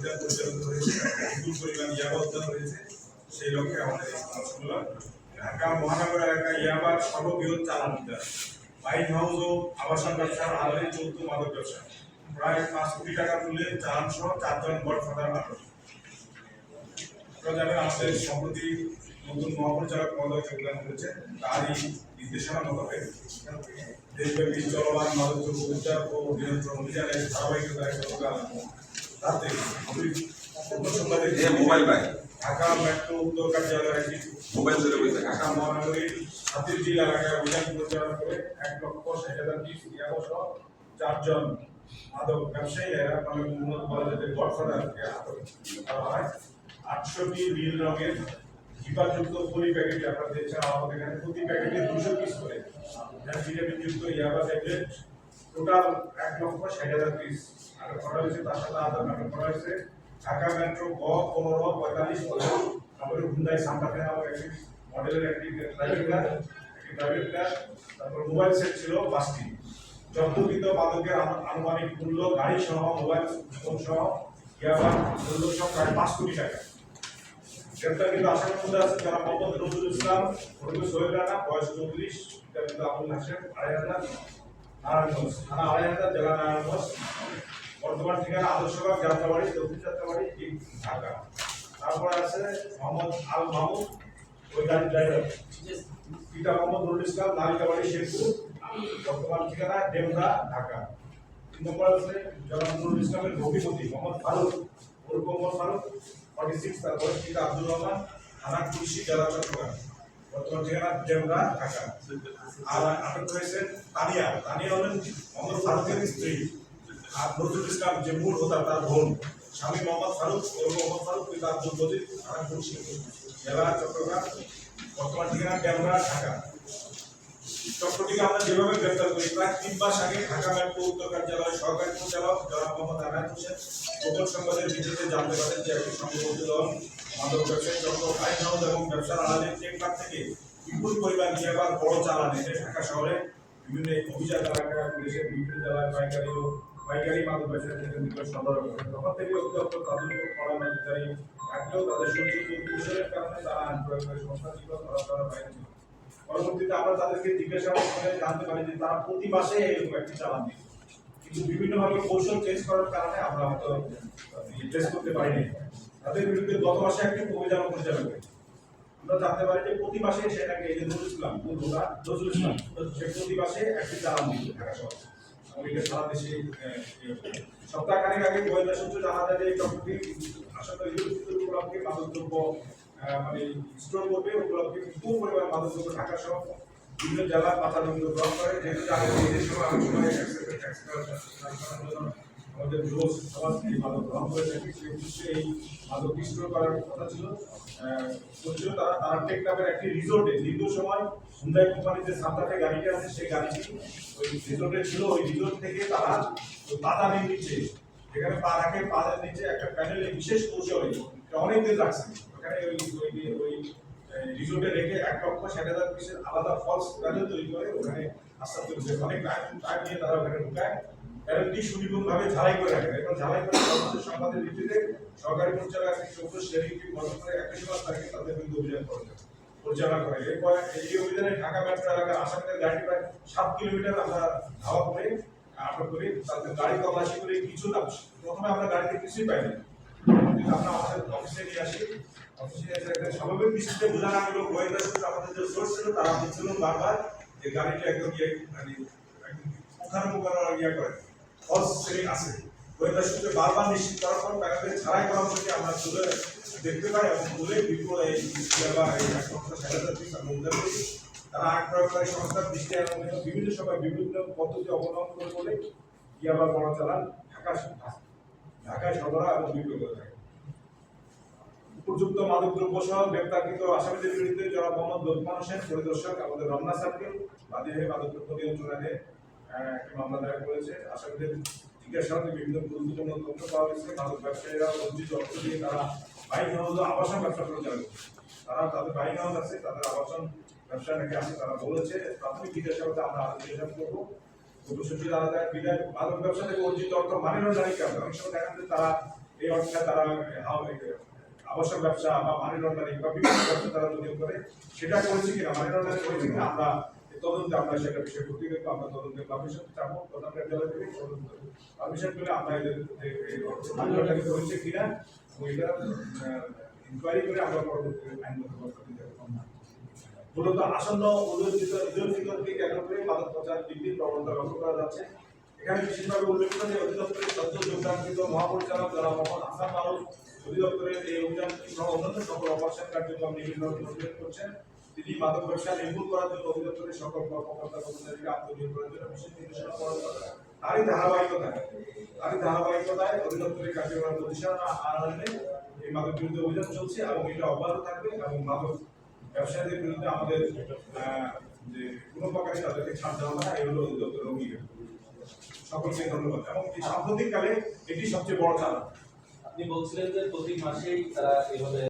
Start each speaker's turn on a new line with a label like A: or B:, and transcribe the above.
A: অভিযান পরিচালিত হয়েছে বিপুল পরিমাণ ইয়াবা হয়েছে সেই লক্ষ্যে আমাদের এই ঢাকা মহানগর এলাকায় ইয়াবার সর্ববৃহৎ চালান উদ্ধার বাইক হাউস ও আবাসন ব্যবসার আদায় চৌদ্দ মাদক ব্যবসা প্রায় পাঁচ কোটি টাকা তুলে চালান সহ চারজন গডফাদার আটক জানেন আমাদের সম্প্রতি নতুন মহাপরিচালক মহোদয় যোগদান করেছেন তারই নির্দেশনা মোতাবেক দেশব্যাপী চলমান মাদকদ্রব্য উদ্ধার ও নিয়ন্ত্রণ অভিযানের ধারাবাহিকতায় গতকাল রাতে
B: মোবাইল ভাই।
A: ঢাকা মেট্রো উত্তর
B: মোবাইল চলে বসে
A: ঢাকা মহানগরীর হাতিরঝিল এলাকায় অভিযান পরিচালনা করে এক লক্ষ ষাট হাজার চারজন মাদক ব্যবসায়ী এরা মানে উন্নত যেতে গডফাদারকে আটক করা হয়। আটশোটি নীল রঙের জিপাযুক্ত পলি প্যাকেট আপনারা দেখছেন। আমাদের এখানে প্রতি প্যাকেটে দুশো পিস করে। যুক্ত ইয়াবা ট্যাবলেট টোটাল এক লক্ষ ষাট হাজার পিস আটক করা হয়েছে তার সাথে আধার আটক করা হয়েছে ঢাকা মেট্রো গ পনেরো পঁয়তাল্লিশ তারপরে হুন্দাই সান্তাফে নামক একটি মডেলের একটি ড্রাইভিং কার একটি ড্রাইভিং কার তারপর মোবাইল সেট ছিল পাঁচটি জব্দকৃত মাদকের আনু- আনুমানিক মূল্য গাড়ি সহ মোবাইল ফোন সহ ইয়াবা মূল্য সহ প্রায় পাঁচ কোটি টাকা। গ্রেপ্তারকৃত আসামির মধ্যে আছে যারা মোহাম্মদ নজরুল ইসলাম হরুদ সোহেল রানা বয়স চৌত্রিশ পিতা আবুল হাসেম আড়াই হাজার। নারায়ণগঞ্জ, থানা আড়াই হাজার জেলা নারায়ণগঞ্জ বর্তমান ঠিকানা আদর্শবাগ যাত্রাবাড়ি, দক্ষিণ যাত্রাবাড়ি ঢাকা। তারপরে আছে মোহাম্মদ আল মাহমুদ ওই গাড়ির ড্রাইভার পিতা মোহাম্মদ নুরুল ইসলাম, নালিকাবাড়ি শেখপুর বর্তমান ঠিকানা ডেমরা ঢাকা। তিন নম্বর আছে জনাব নুরুল ইসলামের ভবিপতি মোহাম্মদ ফারুক, ওরফ মোহাম্মদ ফারুক ফর্টি সিক্স তারপর পিতা আব্দুর রহমান, থানা কুলসি জেলা চট্টগ্রাম। বর্তমান ঠিকানা ডেমরা ঢাকা আর আটক হয়েছেন হলেন মোহাম্মদ যে মূল হোতা তার স্বামী মোহাম্মদ ফারুক ও মোহাম্মদ বর্তমান ঠিকানা ডেমরা ঢাকা চক্রটিকে আমরা যেভাবে গ্রেপ্তার করি প্রায় তিন মাস আগে ঢাকা মেট্রো উত্তর কার্যালয় সহকারী পরিচালক জনাব মোহাম্মদ আনায়ত হোসেন গোপন সংবাদের ভিত্তিতে জানতে পারেন যে একটি সংঘবদ্ধ দল মাদক ব্যবসায়ী চক্র আইন হাউস এবং ব্যবসার আড়ালে চেকবাক থেকে বিপুল পরিমাণ ইয়াবার বড় চালান এনে ঢাকা শহরে বিভিন্ন অভিযান এলাকা পুলিশের বিভিন্ন জেলায় পাইকারি ও পাইকারি মাদক ব্যবসায়ীদের নিকট করে। তখন থেকে অধিদপ্তর তাদের নজরদারি থাকলেও তাদের সঞ্চিত কৌশলের কারণে তারা আইন প্রয়োগ করে সংস্থা ছিল ধরা ধরা বাইরে পরবর্তীতে আমরা তাদেরকে জিজ্ঞাসাবাদ করে জানতে পারি যে তারা প্রতি মাসে এরকম একটি চালান দিত কিন্তু বিভিন্নভাবে কৌশল চেঞ্জ করার কারণে আমরা হয়তো ট্রেস করতে পারিনি। তাদের বিরুদ্ধে গত মাসে একটি অভিযান পরিচালনা করি আমরা জানতে পারি যে প্রতি মাসে সে নাকি এই যে নজরুল ইসলাম নজরুল ইসলাম সে প্রতি মাসে একটি চালান দিত ঢাকা শহর সারা দেশে সপ্তাহখানেক আগে গোয়েন্দা সূত্র জানা যায় যে এই চক্রটি মাদকদ্রব্য মানে স্টোর করবে পরিমাণ মাদকদ্রব্য ঢাকা সহ বিভিন্ন জেলা কিন্তু গ্রহণ করে যেহেতু জানেন যে এই আমাদের যুব সমাজ এই মাদক গ্রহণ করে থাকে উদ্দেশ্যে এই মাদক স্টোর করার কথা ছিল। বলছিল তারা তারা টেকনাফের একটি রিসোর্টে দীর্ঘ সময় হুন্ডাই কোম্পানির যে সান্তাফে গাড়িটি আছে, সেই গাড়িটি ওই রিসোর্টে ছিল, ওই রিসোর্ট থেকে তারা বাদামের নিচে, যেখানে পা রাখে পাদের নিচে একটা প্যানেলে বিশেষ কৌশলে অনেক দিন রাখছে। ওখানে ওই ওই রিসোর্টে রেখে এক লক্ষ ষাট হাজার পিসের আলাদা ফলস প্যানেল তৈরি করে ওখানে আস্তে আস্তে অনেক টাইম টাইম নিয়ে তারা ওখানে ঢুকায়। প্যানেলটি সুনিপুণভাবে ঝালাই করে রাখে। এবং ঝালাই করে সর্বোচ্চ সংবাদের ভিত্তিতে। সরকারি পরিচালক একটি চৌদ্দ টিম গঠন করে একত্রিশ মাস তারিখে তাদের বিরুদ্ধে অভিযান করে পরিচালনা করে। এরপর এই অভিযানে ঢাকা মেট্রো এলাকার আসামিদের গাড়ি প্রায় সাত কিলোমিটার আমরা ধাওয়া করে, আটক করি তাদের গাড়ি তল্লাশি করে কিছু না প্রথমে আমরা গাড়িতে কিছুই পাইনি। কিন্তু আমরা আমাদের অফিসে নিয়ে আসি। অফিসে স্বাভাবিক দৃষ্টিতে বোঝানো গেল গোয়েন্দা সূত্রে আমাদের যে সোর্স ছিল তারা বলছিল বারবার যে গাড়িটা একদম ইয়ে মানে একদম মুখানো মুখানো ইয়ে করে। সেলিং আছে। গোয়েন্দা সূত্রে বারবার নিশ্চিত করার পর প্যাকেটে ছাড়াই আমরা দেখতে পাই এবং তারা সংস্থার দৃষ্টি বিভিন্ন সময় বিভিন্ন পদ্ধতি অবলম্বন করে ইয়াবা বড় চালান ঢাকা ঢাকায় সরবরাহ এবং করে থাকে। উপযুক্ত মাদকদ্রব্য সহ গ্রেপ্তারকৃত আসামিদের বিরুদ্ধে জনাব মোহাম্মদ লোকমান হোসেন, পরিদর্শক আমাদের রমনা সার্কেল বাদী মাদকদ্রব্য নিয়ন্ত্রণে একটি মামলা দায়ের করেছে আসামিদের জিজ্ঞাসাবাদে বিভিন্ন গুরুত্বপূর্ণ তথ্য পাওয়া গেছে। মাদক ব্যবসায়ীরা অর্জিত অর্থ দিয়ে তারা বাইক হাউস আবাসন ব্যবসা পরিচালনা করছে তারা তাদের বাইক হাউস আছে তাদের আবাসন ব্যবসা নাকি আছে তারা বলেছে। প্রাথমিক জিজ্ঞাসাবাদে আমরা আরও জিজ্ঞাসা করব। উপসচিব আলাদা বিদায় মাদক ব্যবসা থেকে অর্জিত অর্থ মানে জানি কেন অনেক সময় দেখা যায় তারা এই অর্থে তারা আবাসন ব্যবসা বা মানি লন্ডারিং বা বিভিন্ন ব্যবসা তৈরি করে, সেটা করেছে কিনা মানি লন্ডারিং করেছে কিনা, আমরা তদন্তে আমরা সেটা বিষয় করতে কিন্তু আমরা তদন্তে পারমিশন চাবো, প্রধান কার্যালয় থেকে পারমিশন পেলে আমরা এদের লন্ডারিং করেছে কিনা এটা ইনকোয়ারি করে আমরা পরবর্তী আইনগত ব্যবস্থা নিতে মূলত আসন্ন ফিতরকে কেন্দ্র করে মাদক প্রচার বৃদ্ধির প্রবণতা লক্ষ্য করা যাচ্ছে। এখানে বিশেষভাবে উল্লেখিত যে অধিদপ্তরের সদ্য যোগদানকৃত মহাপরিচালক যারা মোহাম্মদ হাসান মারুফ অধিদপ্তরের এই অভিযান সহ অন্যান্য সকল অপারেশন কার্যক্রম বিভিন্ন করছেন। তিনি মাদক ব্যবসা নির্মূল করার জন্য অধিদপ্তরের সকল কর্মকর্তা কর্মচারীকে আত্মনিয়োগ করার জন্য বিশেষ নির্দেশনা প্রদান করেন তারই ধারাবাহিকতায় তারই ধারাবাহিকতায় অধিদপ্তরের কার্যক্রম প্রতিষ্ঠান আনন্দে এই মাদক বিরুদ্ধে অভিযান চলছে এবং এটা অব্যাহত থাকবে এবং মাদক ব্যবসায়ীদের বিরুদ্ধে আমাদের যে কোনো প্রকারে তাদেরকে ছাড় দেওয়া হয় এই হলো অধিদপ্তরের অঙ্গীকার। সকলকে ধন্যবাদ। এবং এই সাম্প্রতিককালে এটি সবচেয়ে বড় চালক।
B: আপনি বলছিলেন যে প্রতি মাসেই তারা এভাবে